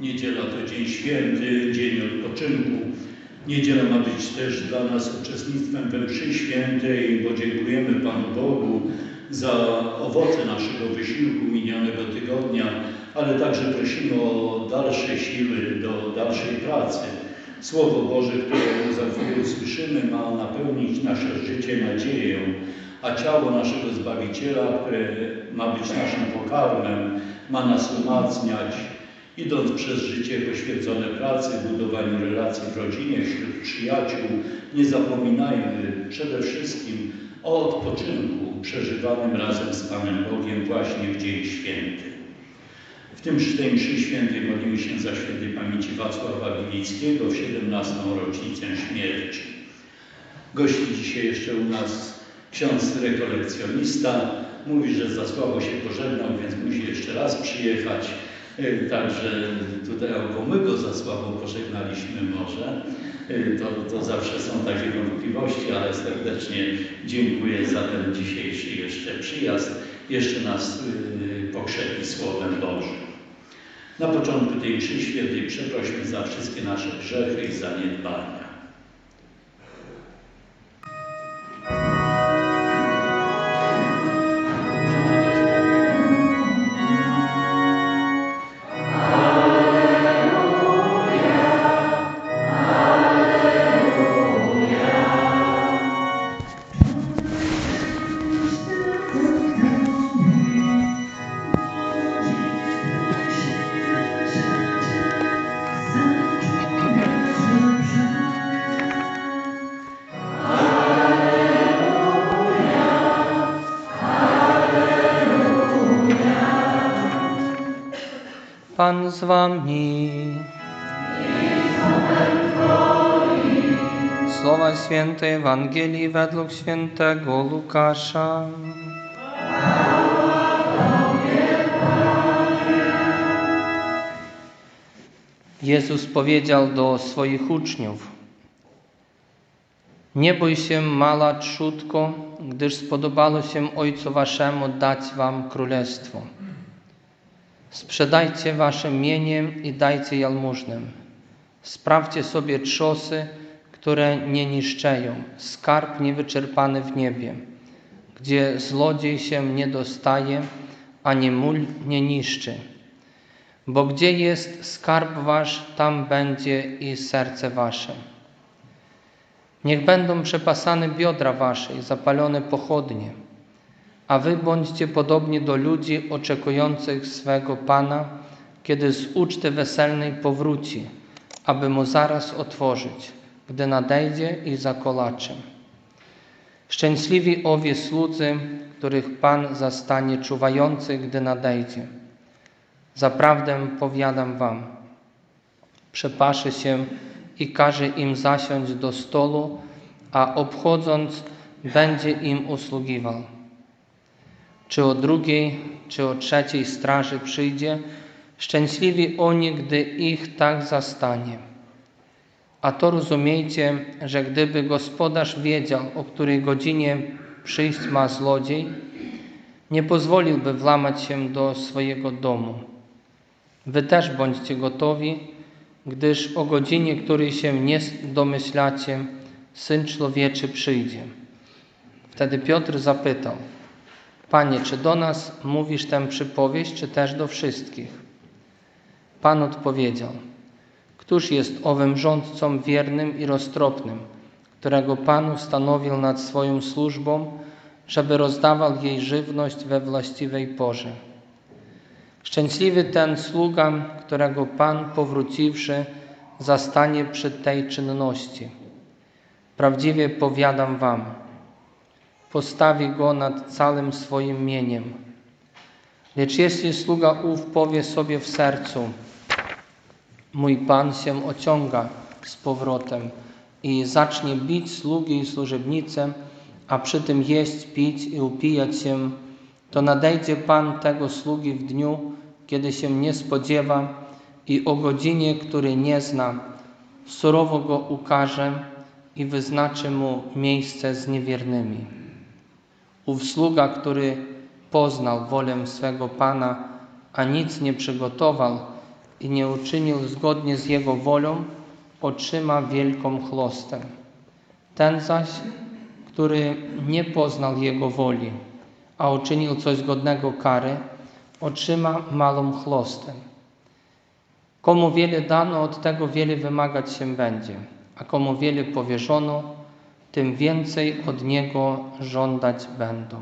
Niedziela to dzień święty, dzień odpoczynku. Niedziela ma być też dla nas uczestnictwem we mszy świętej, bo dziękujemy Panu Bogu za owoce naszego wysiłku minionego tygodnia, ale także prosimy o dalsze siły do dalszej pracy. Słowo Boże, które za chwilę usłyszymy, ma napełnić nasze życie nadzieją, a ciało naszego Zbawiciela, które ma być naszym pokarmem, ma nas umacniać, idąc przez życie poświęcone pracy, budowaniu relacji w rodzinie, wśród przyjaciół, nie zapominajmy przede wszystkim o odpoczynku przeżywanym razem z Panem Bogiem właśnie w Dzień Święty. W tym tej mszy świętej modlimy się za świętej pamięci Wacława Wilickiego w 17. rocznicę śmierci. Gości dzisiaj jeszcze u nas ksiądz rekolekcjonista. Mówi, że za słabo się pożegnał, więc musi jeszcze raz przyjechać. E, Także tutaj albo my go za słabo pożegnaliśmy może. E, To, to zawsze są takie wątpliwości, ale serdecznie dziękuję za ten dzisiejszy jeszcze przyjazd. Jeszcze nas y, pokrzepi Słowem Bożym. Na początku tej mszy świętej przeprośmy za wszystkie nasze grzechy i zaniedbania. Pan z wami. Słowa Świętej Ewangelii według świętego Łukasza. Jezus powiedział do swoich uczniów: Nie bój się, mała trzutko, gdyż spodobało się Ojcu Waszemu dać Wam królestwo. Sprzedajcie wasze mienie i dajcie jałmużnym. Sprawdźcie sobie trzosy, które nie niszczeją, skarb niewyczerpany w niebie, gdzie zlodziej się nie dostaje, ani mól nie niszczy. Bo gdzie jest skarb wasz, tam będzie i serce wasze. Niech będą przepasane biodra wasze i zapalone pochodnie, a wy bądźcie podobni do ludzi oczekujących swego Pana, kiedy z uczty weselnej powróci, aby mu zaraz otworzyć, gdy nadejdzie i zakolacze. Szczęśliwi owie słudzy, których Pan zastanie czuwających, gdy nadejdzie. Zaprawdę powiadam wam, przepaszy się i każe im zasiąść do stolu, a obchodząc będzie im usługiwał czy o drugiej, czy o trzeciej straży przyjdzie, szczęśliwi oni, gdy ich tak zastanie. A to rozumiejcie, że gdyby gospodarz wiedział, o której godzinie przyjść ma zlodziej, nie pozwoliłby włamać się do swojego domu. Wy też bądźcie gotowi, gdyż o godzinie, której się nie domyślacie, Syn Człowieczy przyjdzie. Wtedy Piotr zapytał – Panie, czy do nas mówisz tę przypowieść, czy też do wszystkich? Pan odpowiedział: Któż jest owym rządcą wiernym i roztropnym, którego Pan ustanowił nad swoją służbą, żeby rozdawał jej żywność we właściwej porze? Szczęśliwy ten sługa, którego Pan, powróciwszy, zastanie przy tej czynności. Prawdziwie powiadam wam, postawi go nad całym swoim mieniem. Lecz jeśli sługa ów powie sobie w sercu, mój Pan się ociąga z powrotem i zacznie bić sługi i służebnice, a przy tym jeść, pić i upijać się, to nadejdzie Pan tego sługi w dniu, kiedy się nie spodziewa i o godzinie, której nie zna, surowo go ukaże i wyznaczy mu miejsce z niewiernymi. Ów sługa, który poznał wolę swego Pana, a nic nie przygotował, i nie uczynił zgodnie z Jego wolą, otrzyma wielką chlostę. Ten zaś, który nie poznał Jego woli, a uczynił coś godnego kary, otrzyma małą chlostę. Komu wiele dano, od tego wiele wymagać się będzie, a komu wiele powierzono, tym więcej od niego żądać będą.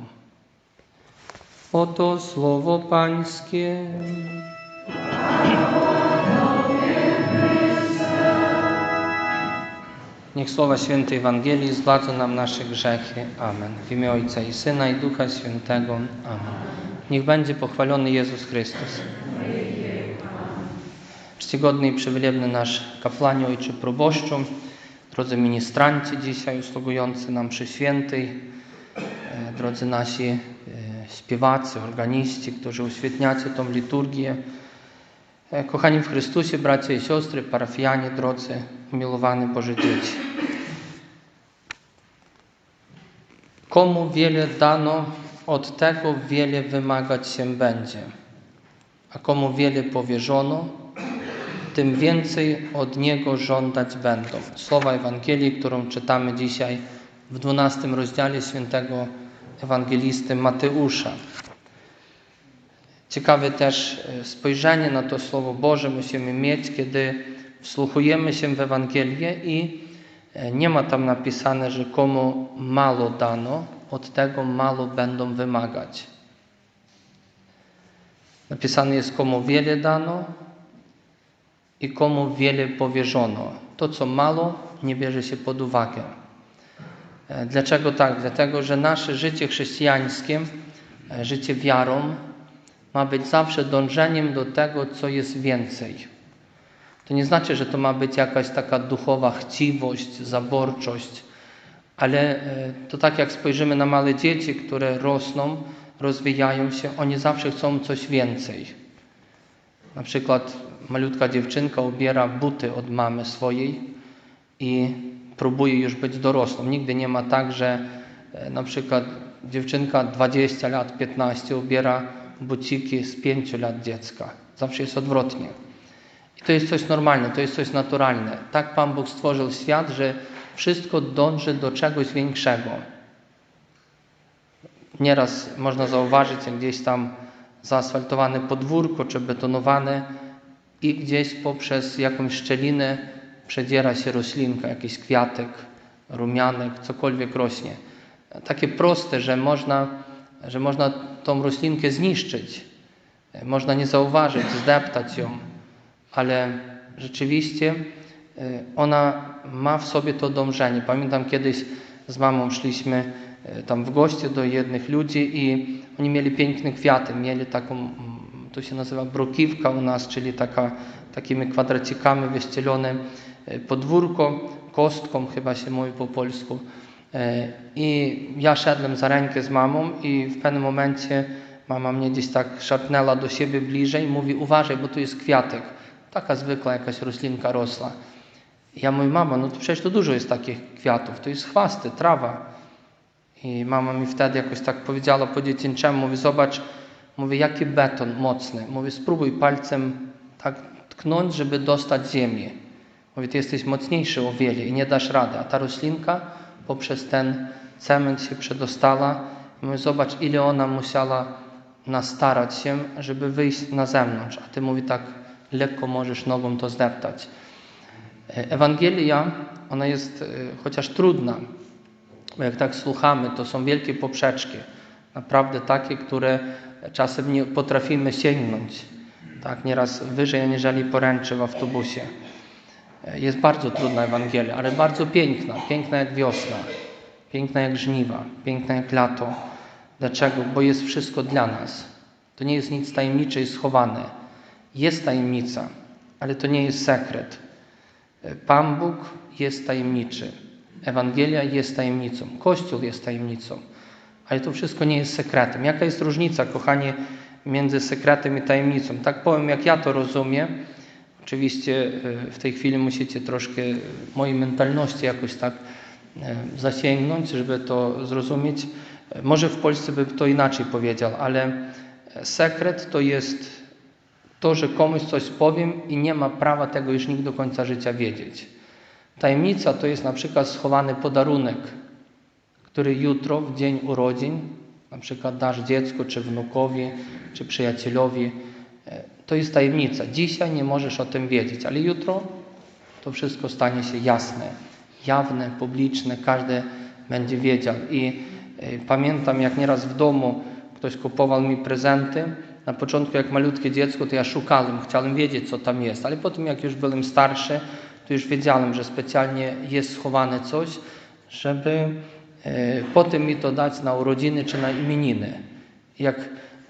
Oto słowo Pańskie. Niech słowa świętej Ewangelii zgładzą nam nasze grzechy. Amen. W imię Ojca i Syna i Ducha Świętego. Amen. Niech będzie pochwalony Jezus Chrystus. Czcigodny i przywilebny nasz kapłanie Ojcze Proboszczu, drodzy ministranci dzisiaj usługujący nam przy świętej, e, drodzy nasi e, śpiewacy, organiści, którzy uświetniacie tą liturgię, E, Kochani w Chrystusie, bracia i siostry, parafianie, drodzy, umiłowani Boże dzieci. Komu wiele dano, od tego wiele wymagać się będzie. A komu wiele powierzono, tym więcej od niego żądać będą. Słowa Ewangelii, którą czytamy dzisiaj w 12 rozdziale świętego ewangelisty Mateusza. Ciekawe też e, spojrzenie na to Słowo Boże musimy mieć, kiedy wsłuchujemy się w Ewangelię i e, nie ma tam napisane, że komu mało dano, od tego mało będą wymagać. Napisane jest, komu wiele dano i komu wiele powierzono. To, co mało, nie bierze się pod uwagę. E, Dlaczego tak? Dlatego, że nasze życie chrześcijańskie, e, życie wiarą, ma być zawsze dążeniem do tego, co jest więcej. To nie znaczy, że to ma być jakaś taka duchowa chciwość, zaborczość, ale e, to tak jak spojrzymy na małe dzieci, które rosną, rozwijają się, oni zawsze chcą coś więcej. Na przykład malutka dziewczynka ubiera buty od mamy swojej i próbuje już być dorosłą. Nigdy nie ma tak, że e, na przykład dziewczynka 20 lat, 15 ubiera buciki z 5 lat dziecka. Zawsze jest odwrotnie. I to jest coś normalne, to jest coś naturalne. Tak Pan Bóg stworzył świat, że wszystko dąży do czegoś większego. Nieraz można zauważyć, jak gdzieś tam zaasfaltowane podwórko czy betonowane i gdzieś poprzez jakąś szczelinę przedziera się roślinka, jakiś kwiatek, rumianek, cokolwiek rośnie. Takie proste, że można, że można tą roślinkę zniszczyć. Można nie zauważyć, zdeptać ją, ale rzeczywiście y, ona ma w sobie to dążenie. Pamiętam kiedyś z mamą szliśmy y, tam w goście do jednych ludzi i oni mieli piękne kwiaty. Mieli taką, to się nazywa brokiwka u nas, czyli taka, takimi kwadracikami wyścielone y, podwórko, kostką chyba się mówi po polsku. E, I ja szedłem za rękę z mamą i w pewnym momencie mama mnie gdzieś tak szarpnęła do siebie bliżej i mówi uważaj, bo tu jest kwiatek. Taka zwykła jakaś roślinka rosła. I ja mówię, mama, no to przecież tu dużo jest takich kwiatów, to jest chwasty, trawa. I mama mi wtedy jakoś tak powiedziała po dziecięczemu, mówi, zobacz, mówi, jaki beton mocny. Mówi, spróbuj palcem tak tknąć, żeby dostać ziemię. Mówi, ty jesteś mocniejszy o wiele i nie dasz rady. A ta roślinka poprzez ten cement się przedostała. Mówi, zobacz, ile ona musiała nastarać się, żeby wyjść na zewnątrz. A ty mówi, tak lekko możesz nogą to zdeptać. E, Ewangelia, ona jest e, chociaż trudna, bo jak tak słuchamy, to są wielkie poprzeczki. Naprawdę takie, które czasem nie potrafimy sięgnąć. Tak, nieraz wyżej aniżeli poręczy w autobusie. E, Jest bardzo trudna Ewangelia, ale bardzo piękna. Piękna jak wiosna, piękna jak żniwa, piękna jak lato. Dlaczego? Bo jest wszystko dla nas. To nie jest nic tajemnicze i schowane. Jest tajemnica, ale to nie jest sekret. E, Pan Bóg jest tajemniczy. Ewangelia jest tajemnicą. Kościół jest tajemnicą. Ale to wszystko nie jest sekretem. Jaka jest różnica, kochanie, między sekretem i tajemnicą? Tak powiem, jak ja to rozumiem. Oczywiście e, w tej chwili musicie troszkę mojej mentalności jakoś tak e, zasięgnąć, żeby to zrozumieć. E, Może w Polsce bym to inaczej powiedział, ale sekret to jest To, że komuś coś powiem i nie ma prawa tego już nikt do końca życia wiedzieć. Tajemnica to jest na przykład schowany podarunek, który jutro, w dzień urodzin, na przykład dasz dziecku, czy wnukowi, czy przyjacielowi. E, To jest tajemnica. Dzisiaj nie możesz o tym wiedzieć, ale jutro to wszystko stanie się jasne, jawne, publiczne, każdy będzie wiedział. I e, pamiętam, jak nieraz w domu ktoś kupował mi prezenty. Na początku, jak malutkie dziecko, to ja szukałem, chciałem wiedzieć, co tam jest, ale potem, jak już byłem starszy, to już wiedziałem, że specjalnie jest schowane coś, żeby potem mi to dać na urodziny czy na imieniny. Jak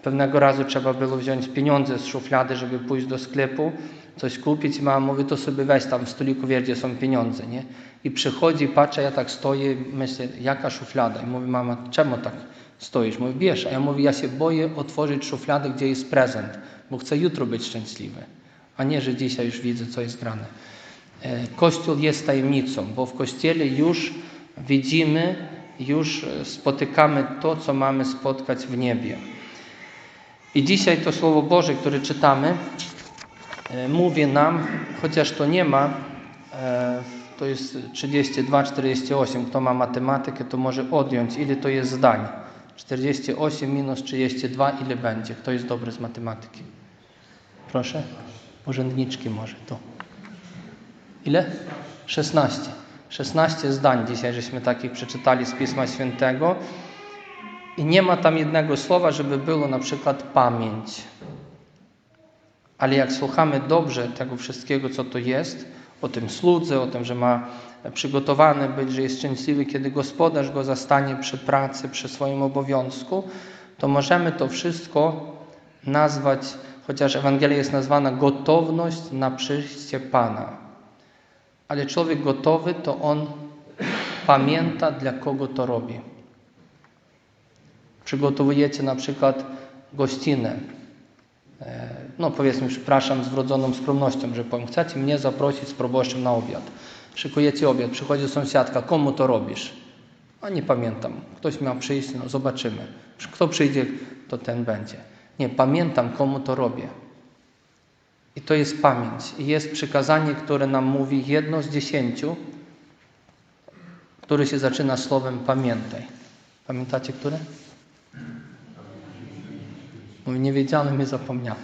pewnego razu trzeba było wziąć pieniądze z szuflady, żeby pójść do sklepu, coś kupić i mama mówi, to sobie weź tam w stoliku wie, gdzie są pieniądze, nie? I przychodzi, patrzę, ja tak stoję, myślę, jaka szuflada? I mówi, mama, czemu tak stoisz? Mówi, bierz. A ja mówię, ja się boję otworzyć szufladę, gdzie jest prezent, bo chcę jutro być szczęśliwy, a nie, że dzisiaj już widzę, co jest grane. E, Kościół jest tajemnicą, bo w Kościele już widzimy, już e, spotykamy to, co mamy spotkać w niebie. I dzisiaj to Słowo Boże, które czytamy, e, mówi nam, chociaż to nie ma, e, to jest 32-48, kto ma matematykę, to może odjąć, ile to jest zdań. 48 minus 32, ile będzie? Kto jest dobry z matematyki? Proszę? Urzędniczki może to. Ile? 16. 16 zdań dzisiaj żeśmy takich przeczytali z Pisma Świętego. I nie ma tam jednego słowa, żeby było na przykład pamięć. Ale jak słuchamy dobrze tego wszystkiego, co to jest, o tym słudze, o tym, że ma przygotowany być, że jest szczęśliwy, kiedy gospodarz go zastanie przy pracy, przy swoim obowiązku, to możemy to wszystko nazwać, chociaż Ewangelia jest nazwana gotowność na przyjście Pana. Ale człowiek gotowy, to on pamięta, dla kogo to robi. Przygotowujecie na przykład gościnę. E, No powiedzmy, przepraszam, z wrodzoną skromnością, że powiem, chcecie mnie zaprosić z proboszczem na obiad. Szykujecie obiad, przychodzi sąsiadka, komu to robisz? A nie pamiętam, ktoś miał przyjść, no zobaczymy. Kto przyjdzie, to ten będzie. Nie, pamiętam, komu to robię. I to jest pamięć. I jest przykazanie, które nam mówi jedno z dziesięciu, które się zaczyna słowem pamiętaj. Pamiętacie które? Mówi, nie wiedziałem i zapomniałem.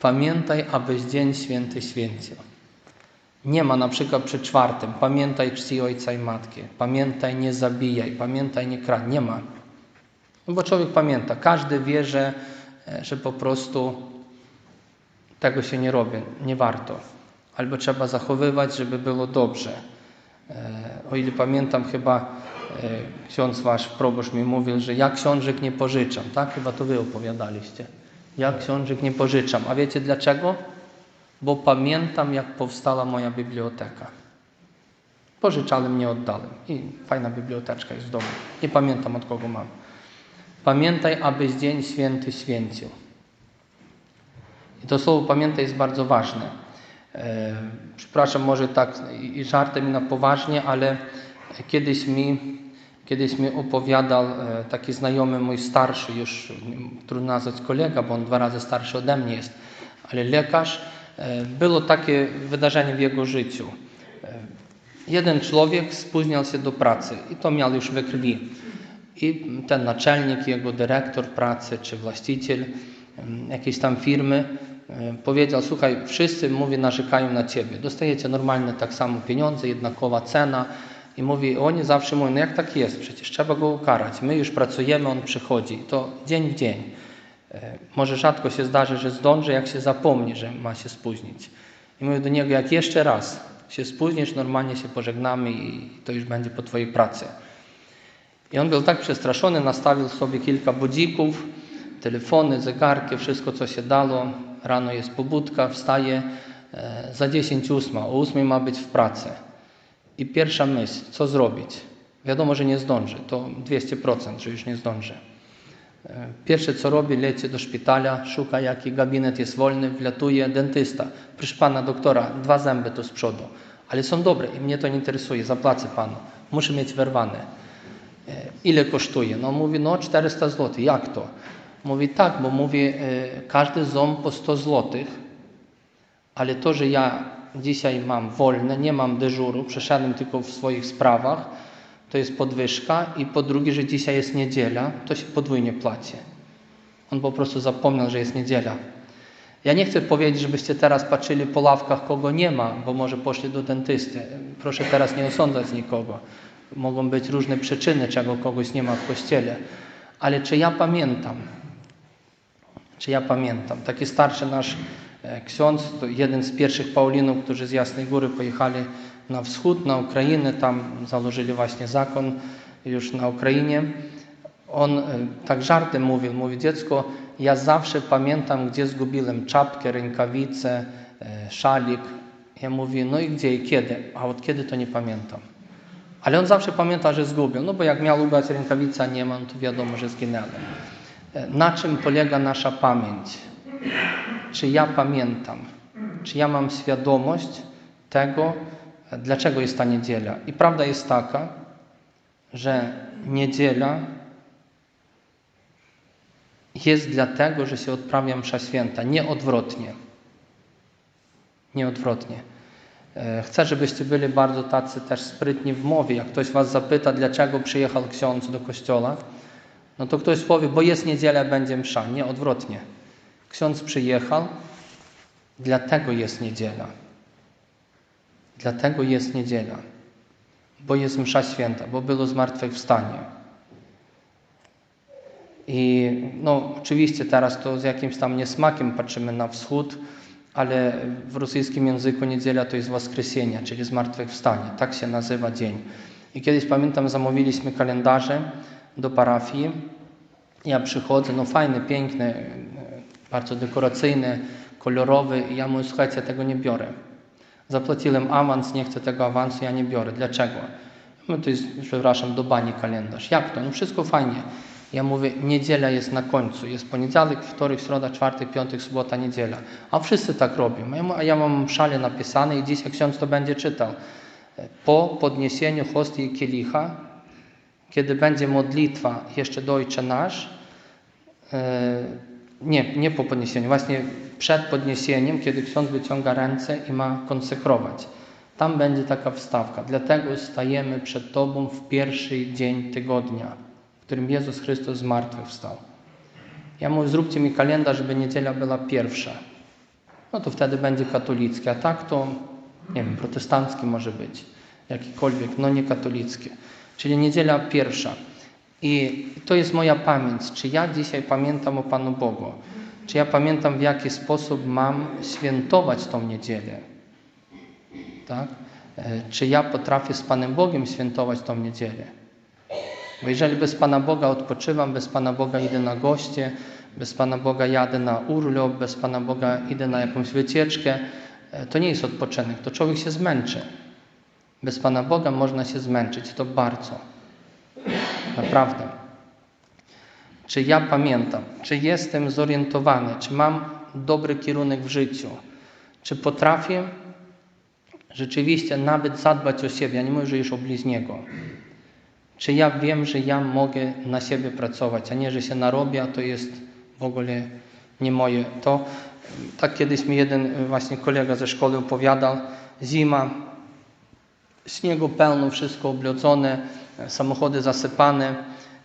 Pamiętaj, abyś dzień święty święcił. Nie ma na przykład przy czwartym, pamiętaj czci ojca i matki, pamiętaj nie zabijaj, pamiętaj nie kradnij. Nie ma. No bo człowiek pamięta. Każdy wie, że, e, że po prostu tego się nie robi, nie warto. Albo trzeba zachowywać, żeby było dobrze. E, O ile pamiętam, chyba e, ksiądz wasz proboszcz mi mówił, że ja książek nie pożyczam, tak? Chyba to wy opowiadaliście. Ja książek nie pożyczam. A wiecie dlaczego? Bo pamiętam, jak powstała moja biblioteka. Pożyczałem, nie oddałem. I fajna biblioteczka jest w domu. Nie pamiętam, od kogo mam. Pamiętaj, abyś dzień święty święcił. I to słowo pamiętaj jest bardzo ważne. E, przepraszam, może tak i żartem i na poważnie, ale kiedyś mi, kiedyś mi opowiadał e, taki znajomy mój starszy, już trudno nazwać kolega, bo on dwa razy starszy ode mnie jest, ale lekarz. E, było takie wydarzenie w jego życiu. Jeden człowiek spóźniał się do pracy i to miał już we krwi. I ten naczelnik, jego dyrektor pracy czy właściciel jakiejś tam firmy powiedział, słuchaj, wszyscy, mówię, narzekają na ciebie. Dostajecie normalne tak samo pieniądze, jednakowa cena. I mówi, oni zawsze mówią, no jak tak jest, przecież trzeba go ukarać. My już pracujemy, on przychodzi. To dzień w dzień. E, Może rzadko się zdarzy, że zdąży, jak się zapomni, że ma się spóźnić. I mówię do niego, jak jeszcze raz się spóźnisz, normalnie się pożegnamy i to już będzie po twojej pracy. I on był tak przestraszony, nastawił sobie kilka budzików, telefony, zegarki, wszystko co się dało. Rano jest pobudka, wstaje e, za 10 ósma, o 8 ma być w pracy. I pierwsza myśl, co zrobić? Wiadomo, że nie zdąży, to 200%, że już nie zdąży. E, Pierwsze co robi, leci do szpitala, szuka jaki gabinet jest wolny, wlatuje dentysta. Proszę pana doktora, dwa zęby tu z przodu, ale są dobre i mnie to nie interesuje, zapłacę panu. Muszę mieć wyrwane. E, Ile kosztuje? No mówi, no 400 zł. Jak to? Mówi tak, bo mówi, e, każdy ząb po 100 złotych, ale to, że ja dzisiaj mam wolne, nie mam dyżuru, przeszedłem tylko w swoich sprawach, to jest podwyżka i po drugie, że dzisiaj jest niedziela, to się podwójnie płaci. On po prostu zapomniał, że jest niedziela. Ja nie chcę powiedzieć, żebyście teraz patrzyli po ławkach, kogo nie ma, bo może poszli do dentysty. Proszę teraz nie osądzać nikogo. Mogą być różne przyczyny, czego kogoś nie ma w kościele. Ale czy ja pamiętam, czy ja pamiętam, taki starszy nasz e, ksiądz, to jeden z pierwszych Paulinów, którzy z Jasnej Góry pojechali na wschód, na Ukrainę, tam założyli właśnie zakon już na Ukrainie. On e, tak żartem mówił, mówi dziecko, ja zawsze pamiętam, gdzie zgubiłem czapkę, rękawice, e, szalik. Ja mówię, no i gdzie i kiedy? A od kiedy to nie pamiętam. Ale on zawsze pamięta, że zgubił, no bo jak miał ubrać rękawica, nie mam, to wiadomo, że zginęłem. Na czym polega nasza pamięć? Czy ja pamiętam? Czy ja mam świadomość tego, dlaczego jest ta niedziela? I prawda jest taka, że niedziela jest dlatego, że się odprawia msza święta, nie odwrotnie. Nie odwrotnie. E, Chcę, żebyście byli bardzo tacy też sprytni w mowie. Jak ktoś was zapyta, dlaczego przyjechał ksiądz do kościoła, no to ktoś powie, bo jest niedziela, będzie msza. Nie, odwrotnie. Ksiądz przyjechał, dlatego jest niedziela. Dlatego jest niedziela. Bo jest msza święta, bo było zmartwychwstanie. I no, oczywiście teraz to z jakimś tam niesmakiem patrzymy na wschód, ale w rosyjskim języku niedziela to jest Woskresenie, czyli zmartwychwstanie. Tak się nazywa dzień. I kiedyś pamiętam, zamówiliśmy kalendarze do parafii. Ja przychodzę, no fajny, piękny, bardzo dekoracyjny, kolorowy i ja mówię, słuchajcie, ja tego nie biorę. Zapłaciłem awans, nie chcę tego awansu, ja nie biorę. Dlaczego? No to jest, przepraszam, do bani kalendarz. Jak to? No wszystko fajnie. Ja mówię, niedziela jest na końcu. Jest poniedziałek, wtorek, środa, czwartek, piątek, sobota, niedziela. A wszyscy tak robią. Ja, a ja mam szale napisane i dzisiaj ksiądz to będzie czytał. Po podniesieniu hostii i kielicha, kiedy będzie modlitwa jeszcze do Ojcze Nasz, e, nie, nie po podniesieniu, właśnie przed podniesieniem, kiedy ksiądz wyciąga ręce i ma konsekrować. Tam będzie taka wstawka. Dlatego stajemy przed Tobą w pierwszy dzień tygodnia, w którym Jezus Chrystus zmartwychwstał. Ja mówię, zróbcie mi kalendarz, żeby niedziela była pierwsza. No to wtedy będzie katolicki, a tak to, nie wiem, protestancki może być, jakikolwiek, no nie katolickie. Czyli niedziela pierwsza. I to jest moja pamięć. Czy ja dzisiaj pamiętam o Panu Bogu? Czy ja pamiętam, w jaki sposób mam świętować tą niedzielę? Tak? E, Czy ja potrafię z Panem Bogiem świętować tą niedzielę? Bo jeżeli bez Pana Boga odpoczywam, bez Pana Boga idę na goście, bez Pana Boga jadę na urlop, bez Pana Boga idę na jakąś wycieczkę, e, to nie jest odpoczynek, to człowiek się zmęczy. Bez Pana Boga można się zmęczyć, to bardzo. Naprawdę. Czy ja pamiętam, czy jestem zorientowany, czy mam dobry kierunek w życiu, czy potrafię rzeczywiście nawet zadbać o siebie, ja nie mówię, że już o bliźniego. Czy ja wiem, że ja mogę na siebie pracować, a nie, że się narobię, a to jest w ogóle nie moje. To tak kiedyś mi jeden właśnie kolega ze szkoły opowiadał, zima, śniegu pełno, wszystko oblodzone, e, samochody zasypane.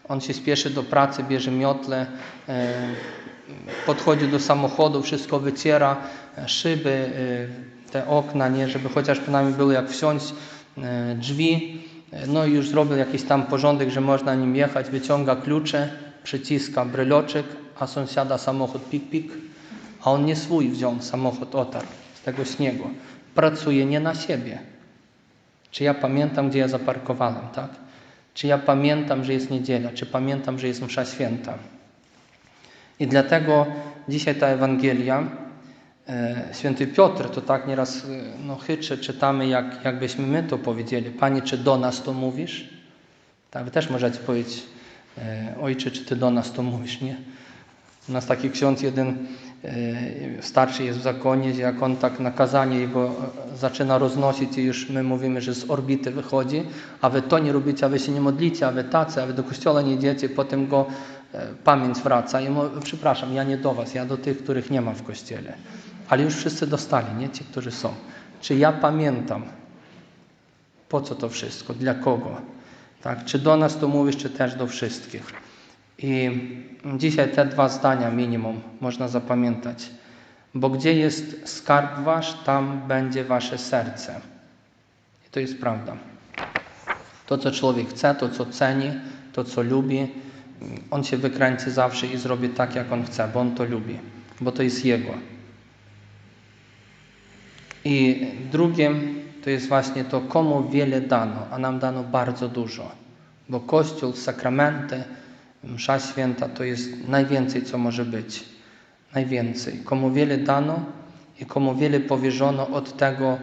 On się spieszy do pracy, bierze miotle, e, podchodzi do samochodu, wszystko wyciera, e, szyby, e, te okna, nie, żeby chociaż przynajmniej było jak wsiąść, drzwi. No i już zrobił jakiś tam porządek, że można nim jechać, wyciąga klucze, przyciska bryloczek, a sąsiada samochód pik-pik, a on nie swój wziął samochód otarł z tego śniegu. Pracuje nie na siebie. Czy ja pamiętam, gdzie ja zaparkowałem, tak? Czy ja pamiętam, że jest niedziela? Czy pamiętam, że jest msza święta? I dlatego dzisiaj ta Ewangelia, e, święty Piotr to tak nieraz e, no, chyczy, czytamy, jak, jakbyśmy my to powiedzieli. Panie, czy do nas to mówisz? Tak, wy też możecie powiedzieć, e, ojcze, czy ty do nas to mówisz, nie? U nas taki ksiądz jeden starszy jest w zakonie, jak on tak nakazanie jego e, zaczyna roznosić i już my mówimy, że z orbity wychodzi, a wy to nie robicie, a wy się nie modlicie, a wy tacy, a wy do kościoła nie idziecie, potem go e, pamięć wraca. I mo- przepraszam, ja nie do Was, ja do tych, których nie ma w kościele. Ale już wszyscy dostali, nie ci, którzy są. Czy ja pamiętam, po co to wszystko, dla kogo? Tak? Czy do nas to mówisz, czy też do wszystkich? I dzisiaj te dwa zdania minimum można zapamiętać. Bo gdzie jest skarb wasz, tam będzie wasze serce. I to jest prawda. To, co człowiek chce, to, co ceni, to, co lubi, on się wykręci zawsze i zrobi tak, jak on chce, bo on to lubi, bo to jest jego. I drugim to jest właśnie to, komu wiele dano, a nam dano bardzo dużo. Bo Kościół, sakramenty, msza święta to jest najwięcej, co może być. Najwięcej. Komu wiele dano i komu wiele powierzono, od tego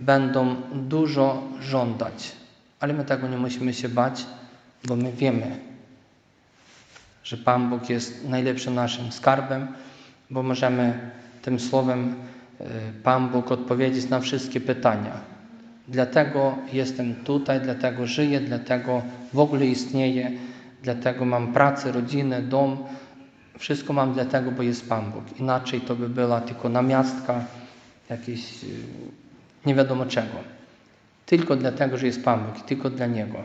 będą dużo żądać. Ale my tego nie musimy się bać, bo my wiemy, że Pan Bóg jest najlepszym naszym skarbem, bo możemy tym słowem y, Pan Bóg odpowiedzieć na wszystkie pytania. Dlatego jestem tutaj, dlatego żyję, dlatego w ogóle istnieję, dlatego mam pracę, rodzinę, dom. Wszystko mam dlatego, bo jest Pan Bóg. Inaczej to by była tylko namiastka, jakieś y, nie wiadomo czego. Tylko dlatego, że jest Pan Bóg, tylko dla Niego.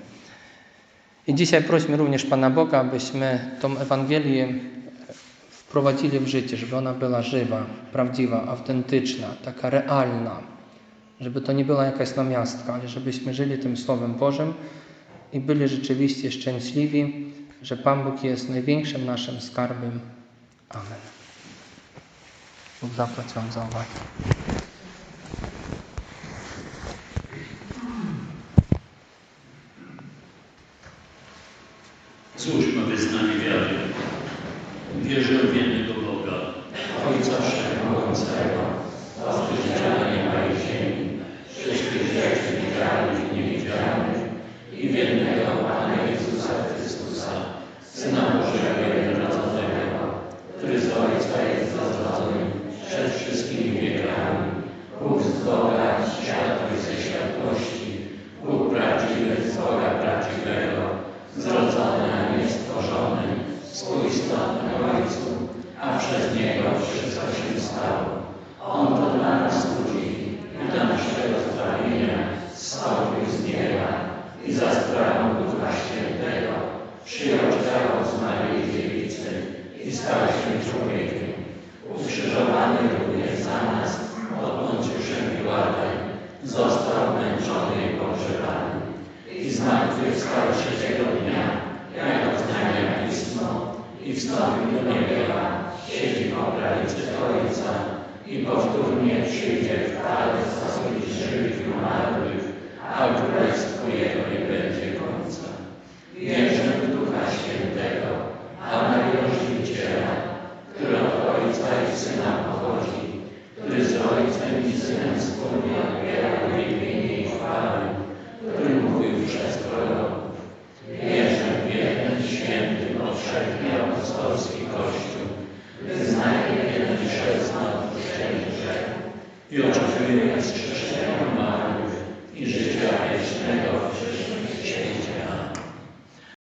I dzisiaj prośmy również Pana Boga, abyśmy tą Ewangelię wprowadzili w życie, żeby ona była żywa, prawdziwa, autentyczna, taka realna, żeby to nie była jakaś namiastka, ale żebyśmy żyli tym Słowem Bożym i byli rzeczywiście szczęśliwi, że Pan Bóg jest największym naszym skarbem. Amen. Bóg zapłać za uwagę. Złóżmy wyznanie wiary. Wierzę w jednego Boga, Ojca Wszechmogącego, Stworzyciela nieba i ziemi, wszystkich rzeczy widzialnych i niewidzialnych i w jednego Pana Jezusa Chrystusa, Syna Bożego jednorodzonego, który z Ojca jest zrodzony przed wszystkimi wiekami, Bóg z Boga, światłość ze światłości, Bóg prawdziwy z Boga prawdziwego, zrodzony, a nie stworzony, współistotny Ojcu, a przez Niego wszystko się stało. On to dla nas ludzi i dla naszego zbawienia zstąpił z nieba i za sprawą Ducha Świętego przyjął ciało z Maryi Dziewicy i stał się człowiekiem. Ukrzyżowany również za nas pod Poncjuszem Piłatem, został męczony i pogrzebany i zmartwychwstał trzeciego dnia, jak oznajmia Pismo, i wstąpił do nieba, siedzi po prawicy Ojca i powtórnie przyjdzie w chwale zasługi żywych i umarłych, a królestwu Jego nie będzie końca. Wierzę w Ducha Świętego, a Maryję Żywiciela, który od Ojca i Syna pochodzi, który z Ojcem i Synem wspólnie odbiera uwielbienie i chwałę, który mówił przez proroków. Wierzę w jeden święty, powszechny apostolski Kościół wyznaje jeden chrzest na odpuszczenie grzechów i oczekuje nas chrześcijan marnych i życia wiecznego.